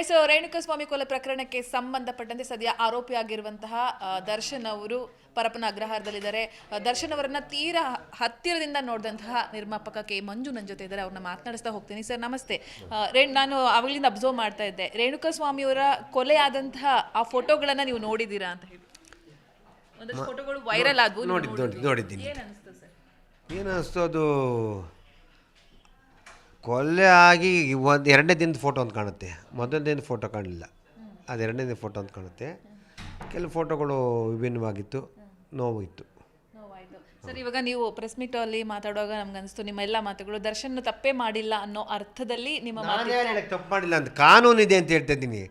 S Renukaswamy ಕೊಲೆ ಪ್ರಕರಣಕ್ಕೆ ಸಂಬಂಧಪಟ್ಟಂತೆ ಸದ್ಯ ಆರೋಪಿಯಾಗಿರುವಂತಹ ದರ್ಶನ್ ಅವರು ಪರಪನ ಅಗ್ರಹಾರದಲ್ಲಿದ್ದಾರೆ. ದರ್ಶನ್ ಅವರನ್ನ ತೀರಾ ಹತ್ತಿರದಿಂದ ನೋಡಿದಂತಹ ನಿರ್ಮಾಪಕ ಕೆ. ಮಂಜು ನನ್ನ ಜೊತೆ ಇದ್ದಾರೆ. ಅವ್ರನ್ನ ಮಾತನಾಡಿಸ್ತಾ ಹೋಗ್ತೀನಿ. ಸರ್ ನಮಸ್ತೆ. ರೇಣ್ ನಾನು ಅವಾಗಲಿಂದ ಅಬ್ಸರ್ವ್ ಮಾಡ್ತಾ ಇದ್ದೆ. ರೇಣುಕಸ್ವಾಮಿ ಅವರ ಕೊಲೆ ಆದಂತಹ ಆ ಫೋಟೋಗಳನ್ನ ನೀವು ನೋಡಿದ್ದೀರಾ ಅಂತ ಹೇಳಿ. ಫೋಟೋಗಳು ವೈರಲ್ ಆದವು ನೋಡಿದೀನಿ ನೋಡಿದ್ದು ನೋಡಿದ್ದೀನಿ. ಏನು ಅನಿಸ್ತು ಅದು? ಕೊಲೆ ಆಗಿ ಒಂದು ಎರಡನೇ ದಿನದ ಫೋಟೋ ಅಂತ ಕಾಣುತ್ತೆ. ಮೊದಲನೇ ದಿನದ ಫೋಟೋ ಕಾಣಲಿಲ್ಲ. ಅದು ಎರಡನೇ ದಿನದ ಫೋಟೋ ಅಂತ ಕಾಣುತ್ತೆ. ಕೆಲವು ಫೋಟೋಗಳು ವಿಭಿನ್ನವಾಗಿತ್ತು ನೋವು ಇತ್ತು ಸರ್ ಇವಾಗ ನೀವು ಪ್ರೆಸ್ ಮೀಟ್ ಅಲ್ಲಿ ಮಾತಾಡುವಾಗ ನಮ್ಗೆ ಅನಿಸ್ತು ನಿಮ್ಮ ಎಲ್ಲ ಮಾತುಗಳು ದರ್ಶನ್ ತಪ್ಪೇ ಮಾಡಿಲ್ಲ ಅನ್ನೋ ಅರ್ಥದಲ್ಲಿ ನಿಮ್ಮ ತಪ್ಪು ಮಾಡಿಲ್ಲ ಅಂತ ಕಾನೂನು ಇದೆ ಅಂತ ಹೇಳ್ತಾ ಇದ್ದೀನಿ.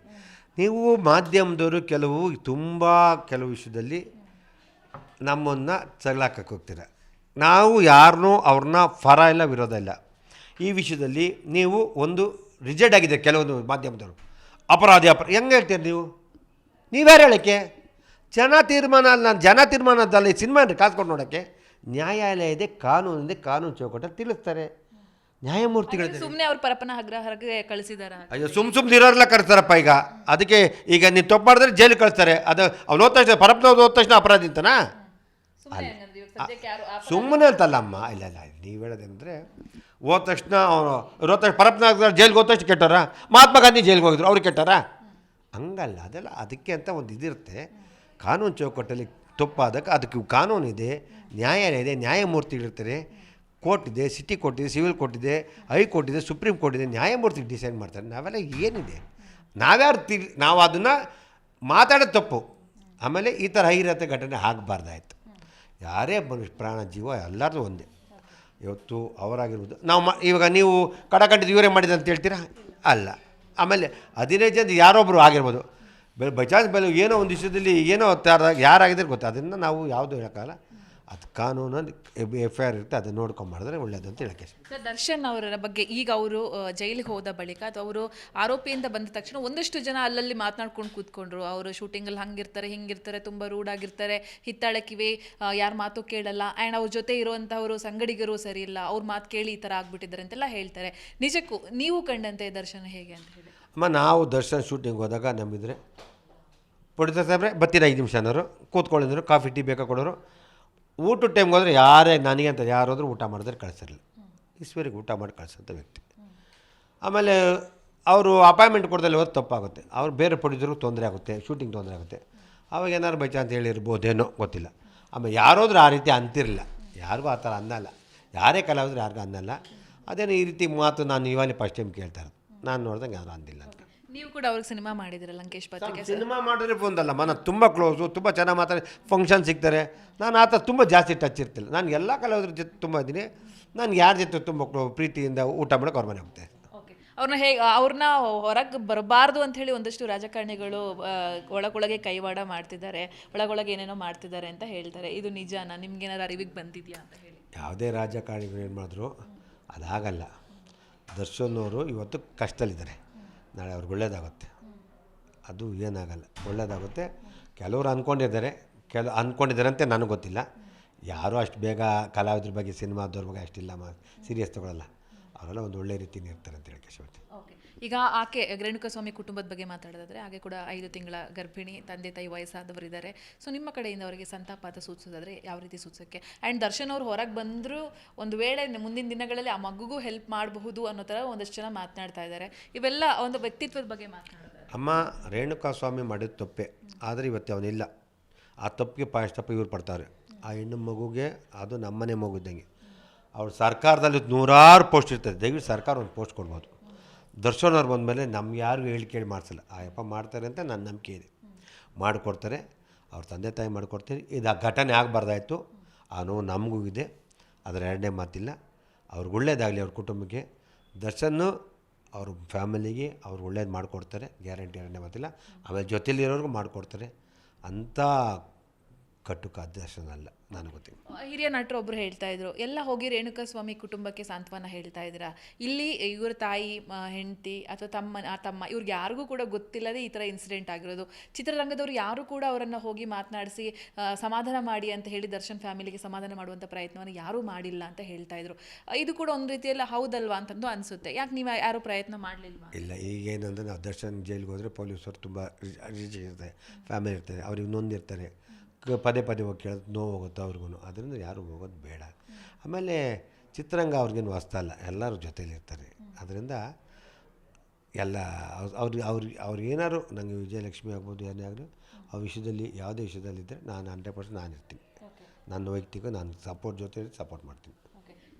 ನೀವು ಮಾಧ್ಯಮದವರು ಕೆಲವು ತುಂಬ ಕೆಲವು ವಿಷಯದಲ್ಲಿ ನಮ್ಮನ್ನು ಚಗಳಾಕಕ್ಕೆ ಹೋಗ್ತೀರ. ನಾವು ಯಾರನ್ನೂ ಅವ್ರನ್ನ ಫರ ಇಲ್ಲ ವಿರೋಧ ಇಲ್ಲ. ಈ ವಿಷಯದಲ್ಲಿ ನೀವು ಒಂದು ರಿಜೆಕ್ಟ್ ಆಗಿದೆ ಕೆಲವೊಂದು ಮಾಧ್ಯಮದವರು. ಅಪರಾಧಿ ಅಪರ ಹೆಂಗೆ ಹೇಳ್ತೀರಿ ನೀವು? ನೀವ್ಯಾರು ಹೇಳೋಕ್ಕೆ? ಜನ ತೀರ್ಮಾನ ಅಲ್ಲ ನಾನು ಜನ ತೀರ್ಮಾನದಲ್ಲಿ ಸಿನಿಮಾ ಕಾಸ್ಕೊಂಡು ನೋಡೋಕ್ಕೆ ನ್ಯಾಯಾಲಯ ಇದೆ ಕಾನೂನು ಚೌಕಟ್ಟಲ್ಲಿ ತಿಳಿಸ್ತಾರೆ. ನ್ಯಾಯಮೂರ್ತಿಗಳು ಸುಮ್ಮನೆ ಅವ್ರ ಪರಪನ ಅಗ್ರಹಾರಕ್ಕೆ ಕಳಿಸಿದಾರ. ಅಯ್ಯೋ ಸುಮ್ ಸುಮ್ಮನೆ ಇರೋರೆಲ್ಲ ಕಳಿಸ್ತಾರಪ್ಪ ಈಗ. ಅದಕ್ಕೆ ಈಗ ನೀವು ತಪ್ಪು ಮಾಡಿದ್ರೆ ಜೈಲಿಗೆ ಕಳಿಸ್ತಾರೆ. ಅದು ಅವ್ನು ಹೋದ ತಕ್ಷಣ ಪರಪ್ನ ಹೋದ ತಕ್ಷಣ ಅಪರಾಧಿ ಅಂತನಾ? ಸುಮ್ಮನೆ ಅಂತಲ್ಲಮ್ಮ ಇಲ್ಲ ಇಲ್ಲ ನೀವು ಹೇಳೋದಂದರೆ ಹೋದ ತಕ್ಷಣ ಅವರು ಇರೋ ತಕ್ಷಣ ಪರಪ್ನಾಗ ಜೈಲಿಗೆ ಹೋದ ತಕ್ಷಣ ಕೆಟ್ಟಾರ ಮಹಾತ್ಮ ಗಾಂಧಿ ಜೈಲಿಗೆ ಹೋಗಿದ್ರು ಅವ್ರು ಕೆಟ್ಟಾರ ಹಂಗಲ್ಲ, ಅದೆಲ್ಲ ಅದಕ್ಕೆ ಅಂತ ಒಂದು ಇದಿರುತ್ತೆ. ಕಾನೂನು ಚೌಕಟ್ಟಲ್ಲಿ ತಪ್ಪಾದಕ್ಕೆ ಅದಕ್ಕೆ ಕಾನೂನು ಇದೆ, ನ್ಯಾಯಾಲಯ ಇದೆ ನ್ಯಾಯಮೂರ್ತಿಗಳಿರ್ತಾರೆ ಕೋರ್ಟ್ ಇದೆ, ಸಿಟಿ ಕೋರ್ಟ್ ಇದೆ, ಸಿವಿಲ್ ಕೋರ್ಟ್ ಇದೆ ಹೈಕೋರ್ಟ್ ಇದೆ, ಸುಪ್ರೀಂ ಕೋರ್ಟ್ ಇದೆ, ನ್ಯಾಯಮೂರ್ತಿ ಡಿಸೈಡ್ ಮಾಡ್ತಾರೆ. ನಾವೆಲ್ಲ ಏನಿದೆ? ನಾವ್ಯಾರು ತಿ ನಾವು ಅದನ್ನು ಮಾತಾಡೋದು ತಪ್ಪು. ಆಮೇಲೆ ಈ ಥರ ಐರತೆ ಘಟನೆ ಆಗಬಾರ್ದಾಯ್ತು. ಯಾರೇ ಮನುಷ್ಯ ಪ್ರಾಣ, ಜೀವ ಎಲ್ಲರದು ಒಂದೇ. ಇವತ್ತು ಅವರಾಗಿರ್ಬೋದು ನಾವು ಮ, ಇವಾಗ ನೀವು ಕಡಕಂಡಿದ್ದು ಇವರೇ ಮಾಡಿದೆ ಅಂತ ಹೇಳ್ತೀರಾ? ಅಲ್ಲ. ಆಮೇಲೆ ಹದಿನೈದು ಜನ ಯಾರೊಬ್ಬರು ಆಗಿರ್ಬೋದು. ಬೆ ಚಾನ್ಸ್ ಬೆಲೆ ಏನೋ ಒಂದು ವಿಷಯದಲ್ಲಿ ಏನೋ ತರ ಯಾರಾಗಿದ್ರೆ ಗೊತ್ತಾ? ಅದನ್ನು ನಾವು ಯಾವುದು ಹೇಳೋಕ್ಕಲ್ಲ ಅದು ಕಾನೂನು ಎಫ್ ಐ ಆರ್ ಇರುತ್ತೆ ಅದನ್ನು ನೋಡ್ಕೊಂಡು ಮಾಡಿದ್ರೆ ಒಳ್ಳೇದು ಅಂತ ಹೇಳಕ್ಕೆ ಸರ್ ದರ್ಶನ್ ಅವರ ಬಗ್ಗೆ ಈಗ ಅವರು ಜೈಲಿಗೆ ಹೋದ ಬಳಿಕ ಅಥವಾ ಅವರು ಆರೋಪಿಯಿಂದ ಬಂದ ತಕ್ಷಣ ಒಂದಷ್ಟು ಜನ ಅಲ್ಲಲ್ಲಿ ಮಾತನಾಡ್ಕೊಂಡು ಕೂತ್ಕೊಂಡ್ರು. ಅವರು ಶೂಟಿಂಗಲ್ಲಿ ಹಂಗಿರ್ತಾರೆ ಹಿಂಗಿರ್ತಾರೆ ತುಂಬ ರೂಡ್ ಆಗಿರ್ತಾರೆ ಹಿತ್ತಾಳಕ್ಕಿವೆ ಯಾರ ಮಾತು ಕೇಳಲ್ಲ ಆ್ಯಂಡ್ ಅವ್ರ ಜೊತೆ ಇರುವಂಥವರು ಸಂಗಡಿಗರು ಸರಿ ಇಲ್ಲ ಅವ್ರ ಮಾತು ಕೇಳಿ ಈ ಥರ ಆಗ್ಬಿಟ್ಟಿದ್ದಾರೆ ಅಂತೆಲ್ಲ ಹೇಳ್ತಾರೆ. ನಿಜಕ್ಕೂ ನೀವು ಕಂಡಂತೆ ದರ್ಶನ ಹೇಗೆ ಅಂತ ಹೇಳಿ? ಅಮ್ಮ ನಾವು ದರ್ಶನ್ ಶೂಟಿಂಗ್ ಹೋದಾಗ ನಮ್ಮಿದ್ರೆ ಪ್ರೊಡ್ಯೂಸರ್ ಸಾಹೇಬ್ರೆ ಬರ್ತೀರಾ ಐದು ನಿಮಿಷ ಅನ್ನೋರು ಕೂತ್ಕೊಂಡಿದ್ರು ಕಾಫಿ ಟೀ ಬೇಕಾ ಕೊಡೋರು ಊಟದ ಟೈಮ್ಗೆ ಹೋದರೆ ಯಾರೇ, ನನಗೆ ಅಂತ ಯಾರಾದರೂ ಊಟ ಮಾಡಿದ್ರೆ ಕಳಿಸಿರಲಿಲ್ಲ. ಈಶ್ವರಿಗೆ ಊಟ ಮಾಡಿ ಕಳಿಸೋಂಥ ವ್ಯಕ್ತಿ. ಆಮೇಲೆ ಅವರು ಅಪಾಯಿಂಟ್ಮೆಂಟ್ ಕೊಡ್ದಲ್ಲಿ ಹೋದ್ರೆ ತಪ್ಪಾಗುತ್ತೆ. ಅವ್ರು ಬೇರೆ ಪ್ರೊಡ್ಯೂಸರ್ಗೆ ತೊಂದರೆ ಆಗುತ್ತೆ ಶೂಟಿಂಗ್ ತೊಂದರೆ ಆಗುತ್ತೆ. ಅವಾಗ ಏನಾದ್ರು ಬೈ ಚಾನ್ಸ್ ಹೇಳಿರ್ಬೋದೇನೋ ಗೊತ್ತಿಲ್ಲ. ಆಮೇಲೆ ಯಾರಾದ್ರೂ ಆ ರೀತಿ ಅಂತಿರಲಿಲ್ಲ. ಯಾರಿಗೂ ಆ ಥರ ಅನ್ನಲ್ಲ. ಯಾರೇ ಕಲಾವಿದ್ರು ಯಾರಿಗೂ ಅನ್ನಲ್ಲ. ಅದೇನೋ ಈ ರೀತಿ ಮಾತು ನಾನು ಇವಾಗಲೇ ಫಸ್ಟ್ ಟೈಮ್ ಕೇಳ್ತಾ ನಾನು ನೋಡ್ದಂಗೆ ಯಾರು ಅಂದಿಲ್ಲ ಅಂತ. ನೀವು ಕೂಡ ಅವ್ರಿಗೆ ಸಿನಿಮಾ ಮಾಡಿದಿರ ಲಂಕೇಶ್ ಪತ್ರಿಕೆ ಸಿನಿಮಾ ಮಾಡಿದ್ರೆ ಒಂದಲ್ಲ ನಾನು ತುಂಬ ಕ್ಲೋಸು ತುಂಬ ಚೆನ್ನಾಗಿ ಮಾತಾಡಿ ಫಂಕ್ಷನ್ ಸಿಗ್ತಾರೆ. ನಾನು ಆತ ತುಂಬ ಜಾಸ್ತಿ ಟಚ್ ಇರ್ತಿಲ್ಲ. ನಾನು ಎಲ್ಲ ಕಲಾವಿದ್ರ ಜೊತೆ ತುಂಬ ಇದ್ದೀನಿ. ನಾನು ಯಾರ ಜೊತೆ ತುಂಬ ಕ್ಲೋ- ಪ್ರೀತಿಯಿಂದ ಊಟ ಮಾಡೋಕೆ ಅವ್ರ ಮನೆ ಹೋಗ್ತೆ ಓಕೆ ಅವ್ರನ್ನ ಹೇಗೆ ಅವ್ರನ್ನ ಹೊರಗೆ ಬರಬಾರ್ದು ಅಂತ ಹೇಳಿ ಒಂದಷ್ಟು ರಾಜಕಾರಣಿಗಳು ಒಳಗೊಳಗೆ ಕೈವಾಡ ಮಾಡ್ತಿದ್ದಾರೆ ಒಳಗೊಳಗೆ ಏನೇನೋ ಮಾಡ್ತಿದ್ದಾರೆ ಅಂತ ಹೇಳ್ತಾರೆ. ಇದು ನಿಜಾನ? ನಿಮ್ಗೇನಾದ್ರು ಅರಿವಿಗೆ ಬಂದಿದೆಯಾ ಅಂತ ಹೇಳಿ. ಯಾವುದೇ ರಾಜಕಾರಣಿಗಳು ಏನು ಮಾಡಿದ್ರು ಅದಾಗಲ್ಲ. ದರ್ಶನ್ ಅವರು ಇವತ್ತು ಕಷ್ಟದಲ್ಲಿದ್ದಾರೆ. ನಾಳೆ ಅವ್ರಿಗೆ ಒಳ್ಳೇದಾಗುತ್ತೆ. ಅದು ಏನಾಗಲ್ಲ. ಒಳ್ಳೇದಾಗುತ್ತೆ. ಕೆಲವರು ಅಂದ್ಕೊಂಡಿದ್ದಾರೆ ಕೆಲ ಅಂದ್ಕೊಂಡಿದ್ದಾರೆ ಅಂತ ನನಗೆ ಗೊತ್ತಿಲ್ಲ. ಯಾರೂ ಅಷ್ಟು ಬೇಗ ಕಲಾವಿದ್ರ ಬಗ್ಗೆ, ಸಿನಿಮಾದವ್ರ ಬಗ್ಗೆ ಅಷ್ಟಿಲ್ಲ ಮಾ ಸೀರಿಯಸ್ ತಗೊಳ್ಳಲ್ಲ ಅವರೆಲ್ಲ ಒಂದು ಒಳ್ಳೆ ರೀತಿಯಲ್ಲಿ ಇರ್ತಾರೆ ಅಂತ ಹೇಳಿ ಓಕೆ ಈಗ ಆಕೆ ರೇಣುಕಸ್ವಾಮಿ ಕುಟುಂಬದ ಬಗ್ಗೆ ಮಾತಾಡೋದಾದ್ರೆ ಹಾಗೆ ಕೂಡ ಐದು ತಿಂಗಳ ಗರ್ಭಿಣಿ, ತಂದೆ, ತಾಯಿ ವಯಸ್ಸಾದವರಿದ್ದಾರೆ. ಸೊ ನಿಮ್ಮ ಕಡೆಯಿಂದ ಅವರಿಗೆ ಸಂತಾಪಾತ ಸೂಚಿಸೋದಾದ್ರೆ ಯಾವ ರೀತಿ ಸೂಚಿಸೋಕ್ಕೆ ಆ್ಯಂಡ್ ದರ್ಶನ್ ಅವ್ರು ಹೊರಗೆ ಬಂದರೂ ಒಂದು ವೇಳೆ ಮುಂದಿನ ದಿನಗಳಲ್ಲಿ ಆ ಮಗುಗೂ ಹೆಲ್ಪ್ ಮಾಡಬಹುದು ಅನ್ನೋ ಥರ ಒಂದಷ್ಟು ಜನ ಮಾತನಾಡ್ತಾ ಇದ್ದಾರೆ. ಇವೆಲ್ಲ ಒಂದು ವ್ಯಕ್ತಿತ್ವದ ಬಗ್ಗೆ ಮಾತನಾಡ್ತಾರೆ ಅಮ್ಮ ರೇಣುಕಾ ಸ್ವಾಮಿ ಮಾಡಿದ ತಪ್ಪೆ. ಆದರೆ ಇವತ್ತು ಅವನಿಲ್ಲ. ಆ ತಪ್ಪಿಗೆ ಪಾಯಸ್ತಪ್ಪ ಇವ್ರು ಪಡ್ತಾರೆ. ಆ ಹೆಣ್ಣು ಮಗುಗೆ ಅದು ನಮ್ಮನೆ ಮಗು ಇದ್ದಂಗೆ. ಅವ್ರು ಸರ್ಕಾರದಲ್ಲಿ ನೂರಾರು ಪೋಸ್ಟ್ ಇರ್ತದೆ. ದಯವಿಟ್ಟು ಸರ್ಕಾರ ಒಂದು ಪೋಸ್ಟ್ ಕೊಡ್ಬೋದು. ದರ್ಶನ್ ಅವ್ರು ಬಂದಮೇಲೆ ನಮ್ಗೆ ಯಾರಿಗೂ ಹೇಳಿ ಕೇಳಿ ಮಾಡಿಸಲ್ಲ. ಆಯಪ್ಪ ಮಾಡ್ತಾರೆ ಅಂತ ನನ್ನ ನಂಬಿಕೆ ಇದೆ. ಮಾಡಿಕೊಡ್ತಾರೆ. ಅವ್ರ ತಂದೆ ತಾಯಿ ಮಾಡಿಕೊಡ್ತೀನಿ. ಇದು ಆ ಘಟನೆ ಆಗಬಾರ್ದಾಯ್ತು. ಆ ನೋವು ನಮಗೂ ಇದೆ. ಅದರ ಎರಡನೇ ಮಾತಿಲ್ಲ. ಅವ್ರಿಗೆ ಒಳ್ಳೇದಾಗಲಿ ಅವ್ರ ಕುಟುಂಬಕ್ಕೆ. ದರ್ಶನ್ನು ಅವ್ರ ಫ್ಯಾಮಿಲಿಗೆ ಅವ್ರು ಒಳ್ಳೇದು ಮಾಡಿಕೊಡ್ತಾರೆ. ಗ್ಯಾರಂಟಿ ಎರಡನೇ ಮಾತಿಲ್ಲ. ಆಮೇಲೆ ಜೊತೆಲಿರೋರ್ಗೂ ಮಾಡಿಕೊಡ್ತಾರೆ. ಅಂಥ ಕಟುಕ ದರ್ಶನ ನಾನು ನನಗೆ ಗೊತ್ತಿಲ್ಲ. ಹಿರಿಯ ನಟರು ಒಬ್ಬರು ಹೇಳ್ತಾ ಇದ್ರು ಎಲ್ಲ ಹೋಗಿ ರೇಣುಕಾ ಸ್ವಾಮಿ ಕುಟುಂಬಕ್ಕೆ ಸಾಂತ್ವನ ಹೇಳ್ತಾ ಇದ್ದೀರಾ? ಇಲ್ಲಿ ಇವ್ರ ತಾಯಿ ಹೆಂಡತಿ ಅಥವಾ ತಮ್ಮ ಆ ತಮ್ಮ ಇವ್ರಿಗೆ ಯಾರಿಗೂ ಕೂಡ ಗೊತ್ತಿಲ್ಲದೆ ಈ ಥರ ಇನ್ಸಿಡೆಂಟ್ ಆಗಿರೋದು. ಚಿತ್ರರಂಗದವರು ಯಾರು ಕೂಡ ಅವರನ್ನು ಹೋಗಿ ಮಾತನಾಡಿಸಿ ಸಮಾಧಾನ ಮಾಡಿ ಅಂತ ಹೇಳಿ ದರ್ಶನ್ ಫ್ಯಾಮಿಲಿಗೆ ಸಮಾಧಾನ ಮಾಡುವಂಥ ಪ್ರಯತ್ನವನ್ನು ಯಾರೂ ಮಾಡಿಲ್ಲ ಅಂತ ಹೇಳ್ತಾ ಇದ್ರು. ಇದು ಕೂಡ ಒಂದು ರೀತಿಯಲ್ಲಿ ಹೌದಲ್ವಾ ಅಂತಂದು ಅನಿಸುತ್ತೆ. ಯಾಕೆ ನೀವು ಯಾರು ಪ್ರಯತ್ನ ಮಾಡಲಿಲ್ವಾ? ಇಲ್ಲ ಈಗೇನಂದರೆ ನಾವು ದರ್ಶನ್ ಜೈಲಿಗೆ ಹೋದರೆ ಪೊಲೀಸರು ತುಂಬ ಇರ್ತಾರೆ ಫ್ಯಾಮಿಲಿ ಇರ್ತಾರೆ ಅವ್ರಿಗೆ ನೊಂದಿರ್ತಾರೆ ಪದೇ ಪದೇ ಹೋಗಿ ಕೇಳೋದು ನೋವು ಹೋಗುತ್ತೆ ಅವ್ರಿಗೂ ಅದರಿಂದ ಯಾರು ಹೋಗೋದು ಬೇಡ. ಆಮೇಲೆ ಚಿತ್ರರಂಗ ಅವ್ರಿಗೇನು ವಾಸ್ತ ಅಲ್ಲ ಎಲ್ಲರೂ ಜೊತೇಲಿರ್ತಾರೆ ಅದರಿಂದ ಎಲ್ಲ ಅವ್ರು- ಅವ್ರಿಗೆ ಅವ್ರಿಗೆ ಅವ್ರು ಏನಾದ್ರು ನನಗೆ ವಿಜಯಲಕ್ಷ್ಮಿ ಆಗ್ಬೋದು ಏನೇ ಆಗಲಿ ಆ ವಿಷಯದಲ್ಲಿ ಯಾವುದೇ ವಿಷಯದಲ್ಲಿದ್ದರೆ ನಾನು ಹಂಡ್ರೆಡ್ ಪರ್ಸೆಂಟ್ ನಾನು ಇರ್ತೀನಿ ನನ್ನ ವೈಯಕ್ತಿಕ ನಾನು ಸಪೋರ್ಟ್ ಜೊತೆ ಸಪೋರ್ಟ್ ಮಾಡ್ತೀನಿ.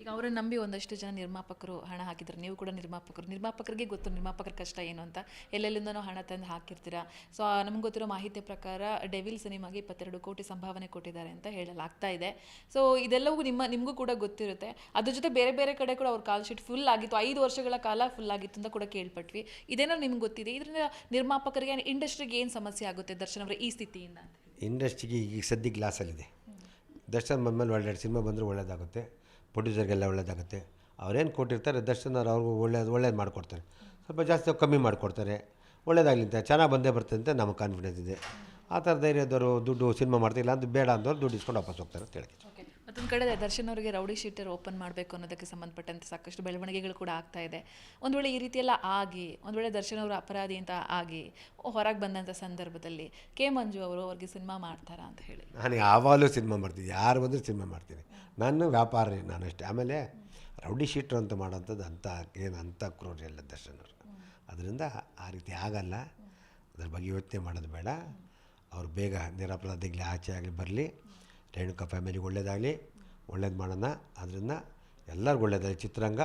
ಈಗ ಅವರನ್ನು ನಂಬಿ ಒಂದಷ್ಟು ಜನ ನಿರ್ಮಾಪಕರು ಹಣ ಹಾಕಿದ್ರು. ನೀವು ಕೂಡ ನಿರ್ಮಾಪಕರು. ನಿರ್ಮಾಪಕರಿಗೆ ಗೊತ್ತು, ನಿರ್ಮಾಪಕರ ಕಷ್ಟ ಏನು ಅಂತ. ಎಲ್ಲೆಲ್ಲಿಂದನೂ ಹಣ ತಂದು ಹಾಕಿರ್ತೀರಾ. ಸೊ ನಮ್ಗೆ ಗೊತ್ತಿರೋ ಮಾಹಿತಿ ಪ್ರಕಾರ ಡೆವಿಲ್ ಸಿನಿಮಾಗೆ ಇಪ್ಪತ್ತೆರಡು ಕೋಟಿ ಸಂಭಾವನೆ ಕೊಟ್ಟಿದ್ದಾರೆ ಅಂತ ಹೇಳಲಾಗ್ತಾ ಇದೆ. ಸೊ ಇದೆಲ್ಲವೂ ನಿಮ್ಮ, ನಿಮಗೂ ಕೂಡ ಗೊತ್ತಿರುತ್ತೆ. ಅದ್ರ ಜೊತೆ ಬೇರೆ ಬೇರೆ ಕಡೆ ಕೂಡ ಅವ್ರ ಕಾಲ್ ಶೀಟ್ ಫುಲ್ ಆಗಿತ್ತು. ಐದು ವರ್ಷಗಳ ಕಾಲ ಫುಲ್ ಆಗಿತ್ತು ಅಂತ ಕೂಡ ಕೇಳ್ಪಟ್ವಿ. ಇದೇನೋ ನಿಮ್ಗೆ ಗೊತ್ತಿದೆ. ಇದರಿಂದ ನಿರ್ಮಾಪಕರಿಗೆ ಇಂಡಸ್ಟ್ರಿಗೆ ಏನು ಸಮಸ್ಯೆ ಆಗುತ್ತೆ? ದರ್ಶನ್ ಅವರ, ಈ ಸ್ಥಿತಿಯಿಂದ ಇಂಡಸ್ಟ್ರಿಗೆ ಈಗ ಸದ್ಯ ಗ್ಲಾಸಲ್ಲಿದೆ ದರ್ಶನ್ ಬಂದಮೇಲೆ ಒಳ್ಳೆ ಸಿನಿಮಾ ಬಂದರೆ ಒಳ್ಳೇದಾಗುತ್ತೆ. ಪ್ರೊಡ್ಯೂಸರ್ಗೆಲ್ಲ ಒಳ್ಳೇದಾಗುತ್ತೆ. ಅವ್ರೇನು ಕೊಟ್ಟಿರ್ತಾರೆ ದರ್ಶನ್ ಅವ್ರು ಅವ್ರಿಗೂ ಒಳ್ಳೇದು ಒಳ್ಳೇದು ಮಾಡಿಕೊಡ್ತಾರೆ. ಸ್ವಲ್ಪ ಜಾಸ್ತಿ ಕಮ್ಮಿ ಮಾಡಿಕೊಡ್ತಾರೆ. ಒಳ್ಳೇದಾಗಲಿ ಅಂತ, ಚೆನ್ನಾಗಿ ಬಂದೇ ಬರ್ತದೆ ಅಂತ ನಮಗೆ ಕಾನ್ಫಿಡೆನ್ಸ್ ಇದೆ. ಆ ಥರ ಧೈರ್ಯದವರು ದುಡ್ಡು ಸಿನಿಮಾ ಮಾಡ್ತಿಲ್ಲ ಅಂತ ಬೇಡ ಅಂದವ್ರು ದುಡ್ಡು ಇಸ್ಕೊಂಡು ವಾಪಸ್ ಹೋಗ್ತಾರೆ ಅಂತ ಹೇಳಿ. ಮತ್ತೊಂದು ಕಡೆ ದರ್ಶನ್ ಅವರಿಗೆ ರೌಡಿ ಶೀಟರ್ ಓಪನ್ ಮಾಡಬೇಕು ಅನ್ನೋದಕ್ಕೆ ಸಂಬಂಧಪಟ್ಟಂತೆ ಸಾಕಷ್ಟು ಬೆಳವಣಿಗೆಗಳು ಕೂಡ ಆಗ್ತಾ ಇದೆ. ಒಂದು ವೇಳೆ ಈ ರೀತಿಯೆಲ್ಲ ಆಗಿ, ಒಂದು ವೇಳೆ ದರ್ಶನ್ ಅವರು ಅಪರಾಧಿ ಅಂತ ಆಗಿ ಹೊರಗೆ ಬಂದಂಥ ಸಂದರ್ಭದಲ್ಲಿ ಕೆ ಮಂಜು ಅವರು ಅವ್ರಿಗೆ ಸಿನಿಮಾ ಮಾಡ್ತಾರ ಅಂತ ಹೇಳಿ. ನಾನು ಯಾವಾಗಲೂ ಸಿನಿಮಾ ಮಾಡ್ತೀನಿ, ಯಾರು ಬಂದರೂ ಸಿನಿಮಾ ಮಾಡ್ತೀನಿ. ನನ್ನ ವ್ಯಾಪಾರ ನಾನಷ್ಟೇ ನಾನು ಆಮೇಲೆ ರೌಡಿ ಶೀಟ್ರು ಅಂತ ಮಾಡೋಂಥದ್ದು ಅಂಥ ಏನು ಅಂಥ ಕ್ರೂರ ಇಲ್ಲ ದರ್ಶನ್ ಅವರು. ಅದರಿಂದ ಆ ರೀತಿ ಆಗಲ್ಲ. ಅದ್ರ ಬಗ್ಗೆ ಯೋಚನೆ ಮಾಡೋದು ಬೇಡ. ಅವ್ರು ಬೇಗ ನಿರಪರಾಧಿಗಳೇ ಆಚೆ ಆಗಲಿ ಬರಲಿ. ರೇಣುಕಾ ಫ್ಯಾಮಿಲಿಗೆ ಒಳ್ಳೆಯದಾಗಲಿ ಒಳ್ಳೇದು ಮಾಡೋಣ. ಅದರಿಂದ ಎಲ್ಲರಿಗೂ ಒಳ್ಳೇದಾಗಲಿ. ಚಿತ್ರರಂಗ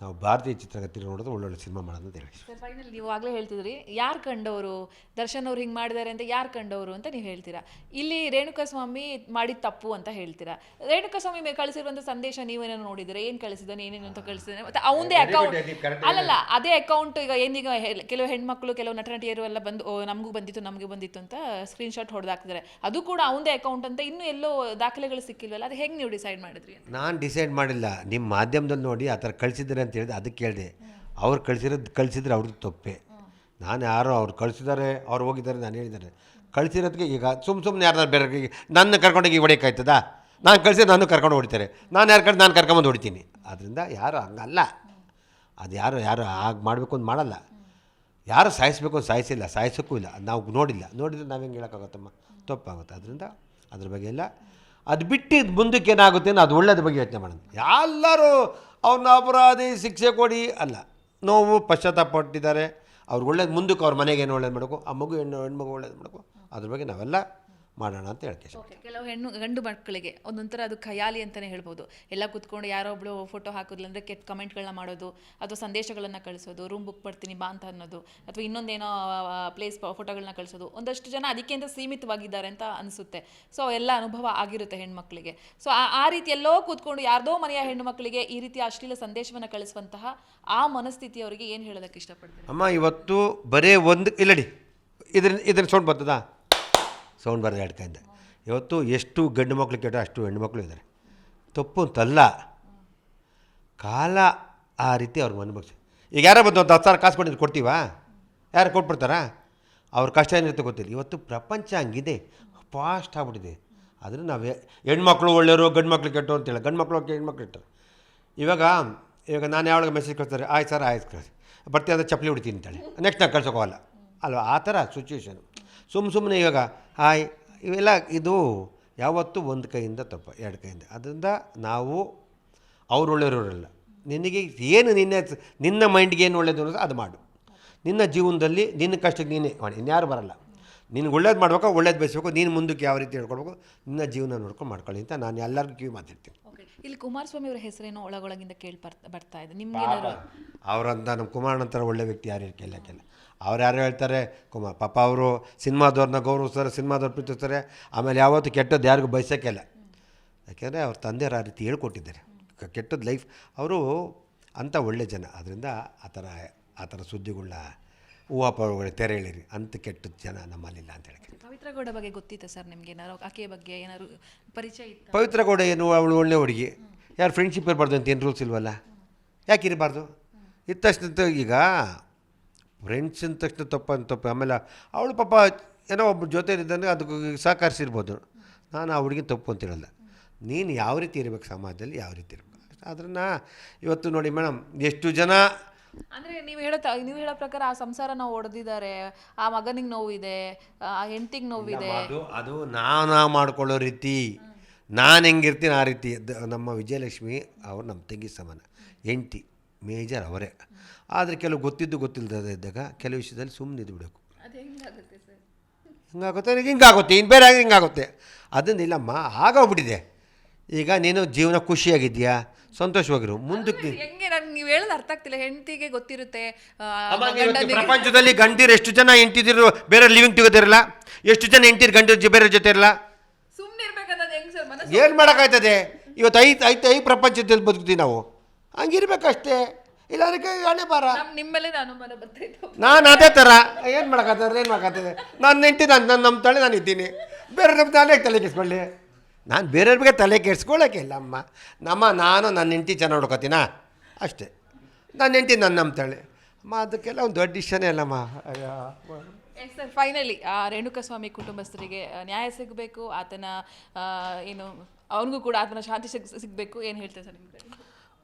ನಾವು ಭಾರತೀಯ ಚಿತ್ರರಂಗ ತಿರುಗಿ ನೋಡೋದು ಒಳ್ಳೊಳ್ಳೆ ಸಿನಿಮಾ ಮಾಡೋದು ಅಂತ ಹೇಳಿ. ಸರ್ ಫೈನಲ್ ನೀವು ಆಗಲೇ ಹೇಳ್ತಿದ್ರಿ ಯಾರು ಕಂಡವರು? ದರ್ಶನ್ ಅವ್ರು ಹಿಂಗೆ ಮಾಡಿದ್ದಾರೆ ಅಂತ ಯಾರು ಕಂಡವರು ಅಂತ ನೀವು ಹೇಳ್ತೀರಾ? ಇಲ್ಲಿ ರೇಣುಕಾಸ್ವಾಮಿ ಮಾಡಿದ ತಪ್ಪು ಅಂತ ಹೇಳ್ತೀರಾ? ರೇಣುಕಾಸ್ವಾಮಿ ಕಳಿಸಿರುವಂಥ ಸಂದೇಶ ನೀವೇನೋ ನೋಡಿದ್ರೆ ಏನು ಕಳಿಸಿದ್ದಾನೆ ಏನೇನು ಅಂತ ಕಳಿಸಿದ್ದಾನೆ? ಮತ್ತೆ ಅವಂದೇ ಅಕೌಂಟ್ ಅಲ್ಲಲ್ಲ ಅದೇ ಅಕೌಂಟ್ ಈಗ ಏನೀಗ ಕೆಲವು ಹೆಣ್ಮಕ್ಳು ಕೆಲವು ನಟ ನಟಿಯರು ಎಲ್ಲ ಬಂದು ಓ ನಮಗೂ ಬಂದಿತ್ತು ನಮಗೆ ಬಂದಿತ್ತು ಅಂತ ಸ್ಕ್ರೀನ್ ಶಾಟ್ ಹೊಡೆದಾಕ್ತಿದ್ದಾರೆ. ಅದು ಕೂಡ ಅವಂದೇ ಅಕೌಂಟ್ ಅಂತ ಇನ್ನೂ ಎಲ್ಲೋ ದಾಖಲೆಗಳು ಸಿಕ್ಕಿಲ್ವಲ್ಲ ಅದು ಹೆಂಗೆ ನೀವು ಡಿಸೈಡ್ ಮಾಡಿದ್ರಿ ಅಂತ? ನಾನು ಡಿಸೈಡ್ ಮಾಡಿಲ್ಲ. ನಿಮ್ಮ ಮಾಧ್ಯಮದಲ್ಲಿ ನೋಡಿ ಆ ಥರ ಕಳಿಸಿದ್ದಾರೆ ಅಂತ ಹೇಳಿದೆ, ಅದಕ್ಕೆ ಕೇಳಿದೆ. ಅವ್ರು ಕಳಿಸಿರೋದು ಕಳಿಸಿದ್ರೆ ಅವ್ರದ್ದು ತಪ್ಪೆ. ನಾನು ಯಾರೋ ಅವ್ರು ಕಳಿಸಿದ್ದಾರೆ, ಅವ್ರು ಹೋಗಿದ್ದಾರೆ, ನಾನು ಹೇಳಿದ್ದಾರೆ. ಕಳಿಸಿರೋದಕ್ಕೆ ಈಗ ಸುಮ್ಮ ಸುಮ್ಮನೆ ಯಾರು ಬೇರೆ ನನ್ನ ಕರ್ಕೊಂಡೋಗಿ ಹೊಡೆಯೋಕ್ಕಾಯ್ತದಾ? ನಾನು ಕಳಿಸಿ ನಾನು ಕರ್ಕೊಂಡು ಹೊಡಿತಾರೆ. ನಾನು ಯಾರು ಕಡೆ ನಾನು ಕರ್ಕೊಂಬಂದು ಹೊಡಿತೀನಿ. ಅದರಿಂದ ಯಾರು ಹಂಗಲ್ಲ. ಅದು ಯಾರು ಯಾರು ಹಾಗೆ ಮಾಡಬೇಕು ಅಂತ ಮಾಡಲ್ಲ. ಯಾರು ಸಾಯಿಸ್ಬೇಕು ಅಂತ ಸಾಯಿಸಿಲ್ಲ, ಸಾಯಿಸೋಕ್ಕೂ ಇಲ್ಲ. ನಾವು ನೋಡಿಲ್ಲ. ನೋಡಿದ್ರೆ ನಾವು ಹೆಂಗೆ ಹೇಳೋಕ್ಕಾಗುತ್ತಮ್ಮ? ತಪ್ಪಾಗುತ್ತೆ. ಅದರಿಂದ ಅದ್ರ ಬಗ್ಗೆ ಎಲ್ಲ ಅದು ಬಿಟ್ಟು ಮುಂದಕ್ಕೆ ಏನಾಗುತ್ತೆ ಅದು ಒಳ್ಳೇದ್ರ ಬಗ್ಗೆ ಯೋಚನೆ ಮಾಡೋಣ. ಎಲ್ಲರೂ ಅವ್ರನ್ನ ಅಪರಾಧಿ, ಶಿಕ್ಷೆ ಕೊಡಿ ಅಲ್ಲ. ನೋವು ಪಶ್ಚಾತ್ತಾಪಟ್ಟಿದ್ದಾರೆ ಅವ್ರಿಗೆ ಅವ್ರು ಒಳ್ಳೇದು, ಮುಂದಕ್ಕೆ ಅವ್ರ ಮನೆಗೆ ಏನು ಒಳ್ಳೇದು ಮಾಡಬೇಕು? ಆ ಮಗು ಹೆಣ್ಣು, ಹೆಣ್ಮಗು ಒಳ್ಳೇದು ಮಾಡಬೇಕು. ಅದ್ರ ಬಗ್ಗೆ ನಾವೆಲ್ಲ ಮಾಡೋಣ ಅಂತ ಹೇಳ್ತೀವಿ ಓಕೆ ಕೆಲವು ಹೆಣ್ಣು ಗಂಡು ಮಕ್ಕಳಿಗೆ ಒಂದೊಂಥರ ಅದು ಖಯಾಲಿ ಅಂತಲೇ ಹೇಳ್ಬೋದು. ಎಲ್ಲ ಕೂತ್ಕೊಂಡು ಯಾರೋ ಒಬ್ಳು ಫೋಟೋ ಹಾಕೋದಿಲ್ಲ ಅಂದರೆ ಕೆಟ್ಟ ಕಮೆಂಟ್ಗಳನ್ನ ಮಾಡೋದು ಅಥವಾ ಸಂದೇಶಗಳನ್ನು ಕಳಿಸೋದು ರೂಮ್ ಬುಕ್ ಮಾಡ್ತೀನಿ ಬಾ ಅಂತ ಅನ್ನೋದು ಅಥವಾ ಇನ್ನೊಂದೇನೋ ಪ್ಲೇಸ್ ಫೋಟೋಗಳನ್ನ ಕಳಿಸೋದು ಒಂದಷ್ಟು ಜನ ಅದಕ್ಕೆ ಅಂತ ಸೀಮಿತವಾಗಿದ್ದಾರೆ ಅಂತ ಅನಿಸುತ್ತೆ. ಸೊ ಎಲ್ಲ ಅನುಭವ ಆಗಿರುತ್ತೆ ಹೆಣ್ಮಕ್ಳಿಗೆ. ಸೊ ಆ ರೀತಿ ಎಲ್ಲೋ ಕೂತ್ಕೊಂಡು ಯಾರ್ದೋ ಮನೆಯ ಹೆಣ್ಣು ಮಕ್ಕಳಿಗೆ ಈ ರೀತಿ ಅಶ್ಲೀಲ ಸಂದೇಶವನ್ನು ಕಳಿಸುವಂತಹ ಆ ಮನಸ್ಥಿತಿ ಅವರಿಗೆ ಏನು ಹೇಳೋದಕ್ಕೆ ಇಷ್ಟಪಡ್ತೀನಿ ಅಮ್ಮ ಇವತ್ತು ಬರೇ ಒಂದು ಇಲ್ಲಡಿ ಇದ್ರ ಇದ್ರ ಸೌಂಡ್ ಬರ್ತದಾ? ಸೌಂಡ್ ಬರ್ತದೆ ಎರಡು ಕೈಯಿಂದ ಇವತ್ತು ಎಷ್ಟು ಗಂಡು ಮಕ್ಕಳು ಕೆಟ್ಟ ಅಷ್ಟು ಹೆಣ್ಣು ಮಕ್ಕಳು ಇದ್ದಾರೆ. ತಪ್ಪು ಅಂತಲ್ಲ. ಕಾಲ ಆ ರೀತಿ ಅವ್ರಿಗೆ ಅನುಭವಿಸಿ ಈಗ ಯಾರೋ ಬಂದು ಒಂದು ಹತ್ತು ಸಾವಿರ ಕಾಸು ಕೊಟ್ಟಿದ್ದು ಕೊಡ್ತೀವಾ? ಯಾರು ಕೊಟ್ಬಿಡ್ತಾರಾ? ಅವ್ರ ಕಷ್ಟ ಏನಿರುತ್ತೆ ಗೊತ್ತಿಲ್ಲ. ಇವತ್ತು ಪ್ರಪಂಚ ಹಂಗಿದೆ. ಫಾಸ್ಟ್ ಆಗ್ಬಿಟ್ಟಿದೆ. ಆದರೆ ನಾವು ಹೆಣ್ಮಕ್ಳು ಒಳ್ಳೆಯವರು, ಗಂಡು ಮಕ್ಳು ಕೆಟ್ಟು ಅಂತೇಳಿ ಗಂಡು ಮಕ್ಳು ಹೆಣ್ಮಕ್ಳು ಇಟ್ಟರು ಇವಾಗ ಇವಾಗ ನಾನು ಯಾವಾಗ ಮೆಸೇಜ್ ಕಳಿಸ್ತಾರೆ? ಆಯ್ತು ಸರ್, ಆಯ್ತು ಕಳಿಸಿ ಬರ್ತೀವಿ ಅಂದರೆ ಚಪ್ಪಲಿ ಹೊಡಿತೀನಿ ಅಂತೇಳಿ. ನೆಕ್ಸ್ಟ್ ನಾನು ಕಳ್ಸೋಕೋಲ್ಲ ಅಲ್ವಾ? ಆ ಥರ ಸಿಚುವೇಶನು ಸುಮ್ಮ ಸುಮ್ಮನೆ ಇವಾಗ ಹಾಯ್ ಇವೆಲ್ಲ ಇದು ಯಾವತ್ತೂ ಒಂದು ಕೈಯಿಂದ ತಪ್ಪ, ಎರಡು ಕೈಯಿಂದ. ಅದರಿಂದ ನಾವು ಅವ್ರು ನಿನಗೆ ಏನು ನಿನ್ನ ನಿನ್ನ ಮೈಂಡ್ಗೆ ಏನು ಒಳ್ಳೇದು ಅನ್ನೋದು ಅದು ಮಾಡು. ನಿನ್ನ ಜೀವನದಲ್ಲಿ ನಿನ್ನ ಕಷ್ಟಕ್ಕೆ ನೀನೇ ಮಾಡಿ. ಇನ್ಯಾರು ಬರಲ್ಲ. ನಿನಗೆ ಒಳ್ಳೇದು ಮಾಡ್ಬೇಕು, ಒಳ್ಳೇದು ಬಯಸಬೇಕು, ನೀನು ಮುಂದಕ್ಕೆ ಯಾವ ರೀತಿ ಹೇಳ್ಕೊಡ್ಬೇಕು ನಿನ್ನ ಜೀವನ ನೋಡ್ಕೊಂಡು ಮಾಡ್ಕೊಳ್ಳಿ ಅಂತ ನಾನು ಎಲ್ಲರಿಗೂ ಕಿವಿ ಮಾತಾಡ್ತೀನಿ. ಇಲ್ಲಿ ಕುಮಾರಸ್ವಾಮಿ ಅವರ ಹೆಸರೇನೋ ಒಳಗೊಳಗಿಂದ ಕೇಳಿ ಬರ್ತಾ ಇದೆ. ನಿಮ್ಗೆ ಅವರಂತ ನಮ್ಮ ಕುಮಾರ್ ಥರ ಒಳ್ಳೆ ವ್ಯಕ್ತಿ ಯಾರು ಕೇಳಕ್ಕಿಲ್ಲ ಅವ್ರು ಯಾರು ಹೇಳ್ತಾರೆ ಕುಮಾರ್ ಪಾಪ ಅವರು ಸಿನಿಮಾದವ್ರನ್ನ ಗೌರವಿಸ್ತಾರೆ ಸಿನಿಮಾದವ್ರು ಪ್ರೀತಿಸ್ತಾರೆ ಆಮೇಲೆ ಯಾವತ್ತೂ ಕೆಟ್ಟದ್ದು ಯಾರಿಗೂ ಬಯಸೋಕ್ಕಿಲ್ಲ ಯಾಕೆಂದರೆ ಅವ್ರ ತಂದೆಯವರು ಆ ರೀತಿ ಹೇಳ್ಕೊಟ್ಟಿದ್ದಾರೆ. ಕೆಟ್ಟದ್ದು ಲೈಫ್ ಅವರು ಅಂಥ ಒಳ್ಳೆ ಜನ. ಅದರಿಂದ ಆ ಥರ ಆ ಥರ ಸುದ್ದಿಗಳನ್ನ ಹೂವು ತೆರೆಳಿರಿ. ಅಂತ ಕೆಟ್ಟ ಜನ ನಮ್ಮಲ್ಲಿಲ್ಲ ಅಂತ ಹೇಳಿ ಪವಿತ್ರಗೌಡ ಬಗ್ಗೆ ಗೊತ್ತಿತ್ತು ಸರ್ ನಿಮಗೆ ಏನಾದ್ರು ಆಕೆಯ ಬಗ್ಗೆ ಏನಾದ್ರು ಪರಿಚಯ ಇತ್ತು? ಪವಿತ್ರಗೌಡ ಏನು ಅವಳು ಒಳ್ಳೆ ಹುಡುಗಿ. ಯಾರು ಫ್ರೆಂಡ್ಶಿಪ್ ಇರಬಾರ್ದು ಅಂತ ಏನು ರೂಲ್ಸ್ ಇಲ್ವಲ್ಲ? ಯಾಕೆ ಇರಬಾರ್ದು? ಇದ್ದ ತಕ್ಷಣ ಈಗ ಫ್ರೆಂಡ್ಸ್ ಅಂದ ತಕ್ಷಣ ತಪ್ಪ ಅಂತ ತಪ್ಪು. ಆಮೇಲೆ ಅವಳು ಪಾಪ ಏನೋ ಒಬ್ಬ ಜೊತೆ ಇದ್ದಂಗೆ ಅದಕ್ಕೆ ಸಹಕರಿಸಿರ್ಬೋದು. ನಾನು ಆ ಹುಡುಗಿ ತಪ್ಪು ಅಂತ ಹೇಳಲ್ಲ. ನೀನು ಯಾವ ರೀತಿ ಇರಬೇಕು ಸಮಾಜದಲ್ಲಿ ಯಾವ ರೀತಿ ಇರಬೇಕು? ಅದನ್ನು ಇವತ್ತು ನೋಡಿ ಮೇಡಮ್ ಎಷ್ಟು ಜನ ಅಂದ್ರೆ ನೀವು ಹೇಳೋ ನೀವು ಹೇಳೋ ಪ್ರಕಾರ ಆ ಸಂಸಾರ ನಾವು ಒಡೆದಿದ್ದಾರೆ ಆ ಮಗನಿಗೆ ನೋವಿದೆ ಆ ಹೆಂಡತಿಗೆ ನೋವಿದೆ. ಅದು ಅದು ನಾನು ಮಾಡ್ಕೊಳ್ಳೋ ರೀತಿ ನಾನು ಹೆಂಗಿರ್ತೀನಿ ಆ ರೀತಿ. ನಮ್ಮ ವಿಜಯಲಕ್ಷ್ಮಿ ಅವ್ರು ನಮ್ಮ ತಂಗಿ ಸಮಾನ. ಹೆಂಡತಿ ಮೇಜರ್ ಅವರೇ. ಆದರೆ ಕೆಲವು ಗೊತ್ತಿದ್ದು ಗೊತ್ತಿಲ್ಲದ ಇದ್ದಾಗ ಕೆಲವು ವಿಷಯದಲ್ಲಿ ಸುಮ್ಮನೆ ಇದ್ಬಿಡಬೇಕು ಅದು ಹೆಂಗಾಗುತ್ತೆ ಹಿಂಗಾಗುತ್ತೆ? ಹಿಂಗಾಗುತ್ತೆ. ಇನ್ನು ಬೇರೆ ಹಿಂಗಾಗುತ್ತೆ? ಅದನ್ನ ಇಲ್ಲಮ್ಮ ಆಗೋಗ್ಬಿಟ್ಟಿದೆ ಈಗ ನೀನು ಜೀವನ ಖುಷಿಯಾಗಿದ್ಯಾ ಸಂತೋಷವಾಗಿರು. ಮುಂದಕ್ಕೆ ನೀನು ಹೆಂಗೆ ನನ್ಗೆ ನೀವು ಹೇಳೋದು ಅರ್ಥ ಆಗ್ತಿಲ್ಲ. ಹೆಂಡತಿಗೆ ಗೊತ್ತಿರುತ್ತೆ ಆ, ಗಂಡನಿಗೆ- ಪ್ರಪಂಚದಲ್ಲಿ ಗಂಡಿರು ಎಷ್ಟು ಜನ ಹೆಂಡತಿದ್ರು ಬೇರೆ ಲಿವಿಂಗ್ ಟುಗೆದರ್ ಎಷ್ಟು ಜನ ಹೆಂಡತಿರು ಗಂಡಿರು ಬೇರೆ ಜೊತೆ ಇರಲ್ಲ? ಸುಮ್ನೆ ಇರ್ಬೇಕನ್ನೋದು ಹೆಂಗ್ ಸರ್ ಮನಸ್ಸು? ಏನು ಮಾಡೋಕ್ಕಾಯ್ತದೆ? ಇವತ್ತು ಐದು ಐದು ಐದು ಪ್ರಪಂಚದಲ್ಲಿ ಬದುಕ್ತೀವಿ ನಾವು. ಹಂಗಿರ್ಬೇಕಷ್ಟೇ. ಇಲ್ಲ ಅದಕ್ಕೆ ಹಣೆ ಬಾರ ನಮ್ ನಿಮ್ಮಲ್ಲೇ ನಾನು ಮನ ಬರ್ತಾಯಿತ್ತು ನಾನು ಅದೇ ಥರ ಏನು ಮಾಡೋಕ್ಕಾಗ್ತದೆ ಏನು ಮಾಡೋಕ್ಕಾಗ್ತದೆ ನಾನು ನೆಂಟಿ ನಾನು ನಾನು ನಮ್ಮ ತಲೆ ನಾನು ಇದ್ದೀನಿ ಬೇರೆ ನಮ್ಮ ತಲೆ ತಲೆ ಕೆಡಿಸ್ಕೊಳ್ಳಿ. ನಾನು ಬೇರೆಯವ್ರಿಗೆ ಬಗ್ಗೆ ತಲೆ ಕೆಡ್ಸ್ಕೊಳ್ಳೋಕೆ ಇಲ್ಲ ಅಮ್ಮ ನಮ್ಮ ನಾನು ನನ್ನ ಹೆಂಡತಿ ಚೆನ್ನಾಗಿ ನೋಡ್ಕೋತೀನ? ಅಷ್ಟೇ. ನನ್ನ ಹೆಂಡತಿ ನನ್ನ ನಂಬ್ತಾಳೆ ಅಮ್ಮ ಅದಕ್ಕೆಲ್ಲ ಒಂದು ದೊಡ್ಡ ಇಷ್ಟನೇ ಅಲ್ಲಮ್ಮ. ಅಯ್ಯೋ. ಎಸ್ ಸರ್ ಫೈನಲಿ ಆ ರೇಣುಕಸ್ವಾಮಿ ಕುಟುಂಬಸ್ಥರಿಗೆ ನ್ಯಾಯ ಸಿಗಬೇಕು ಆತನ ಏನು ಅವನಿಗೂ ಕೂಡ ಆತನ ಶಾಂತಿ ಸಿಗ್ ಸಿಗಬೇಕು ಏನು ಹೇಳ್ತಾರೆ ಸರ್ ನಿಮಗೆ?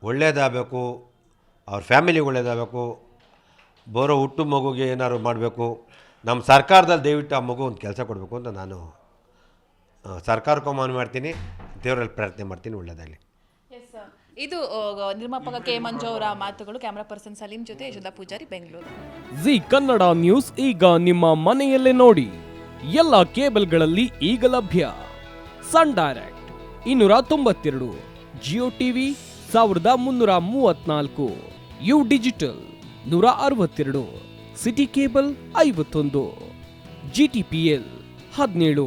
ಒಳ್ಳೇದಾಗಬೇಕು ಅವ್ರ ಫ್ಯಾಮಿಲಿಗೆ ಒಳ್ಳೇದಾಗಬೇಕು ಬರೋ ಹುಟ್ಟು ಮಗುಗೆ ಏನಾದ್ರು ಮಾಡಬೇಕು ನಮ್ಮ ಸರ್ಕಾರದಲ್ಲಿ ದಯವಿಟ್ಟು ಆ ಮಗು ಒಂದು ಕೆಲಸ ಕೊಡಬೇಕು ಅಂತ ನಾನು ಸರ್ಕಾರಕ್ಕೂ ಮನವಿ ಮಾಡ್ತೀನಿ ದೇವರಲ್ಲಿ ಪ್ರಾರ್ಥನೆ ಮಾಡ್ತೀನಿ ಒಳ್ಳೆದಾಗಲಿ. ಎಸ್ ಸರ್ ಇದು ನಿರ್ಮಾಪಕ ಕೆ ಮಂಜು ಅವರ ಮಾತುಗಳು. ಕ್ಯಾಮರಾ ಪರ್ಸನ್ ಸಲೀಂ ಜೊತೆ ಯಶೋಧ ಪೂಜಾರಿ ಬೆಂಗಳೂರು. ಜಿ ಕನ್ನಡ ನ್ಯೂಸ್ ಈಗ ನಿಮ್ಮ ಮನೆಯಲ್ಲೇ ನೋಡಿ. ಎಲ್ಲ ಕೇಬಲ್ಗಳಲ್ಲಿ ಈಗ ಲಭ್ಯ. ಸನ್ ಡೈರೆಕ್ಟ್ ಇನ್ನೂರ ತೊಂಬತ್ತೆರಡು ಜಿಯೋ ಟಿವಿ ಸಾವಿರದ ಮುನ್ನೂರ ಮೂವತ್ನಾಲ್ಕು ಯು ಡಿಜಿಟಲ್ ನೂರ ಅರವತ್ತೆರಡು ಸಿಟಿ ಕೇಬಲ್ ಐವತ್ತೊಂದು ಜಿ ಟಿ ಪಿ ಎಲ್ ಹದಿನೇಳು.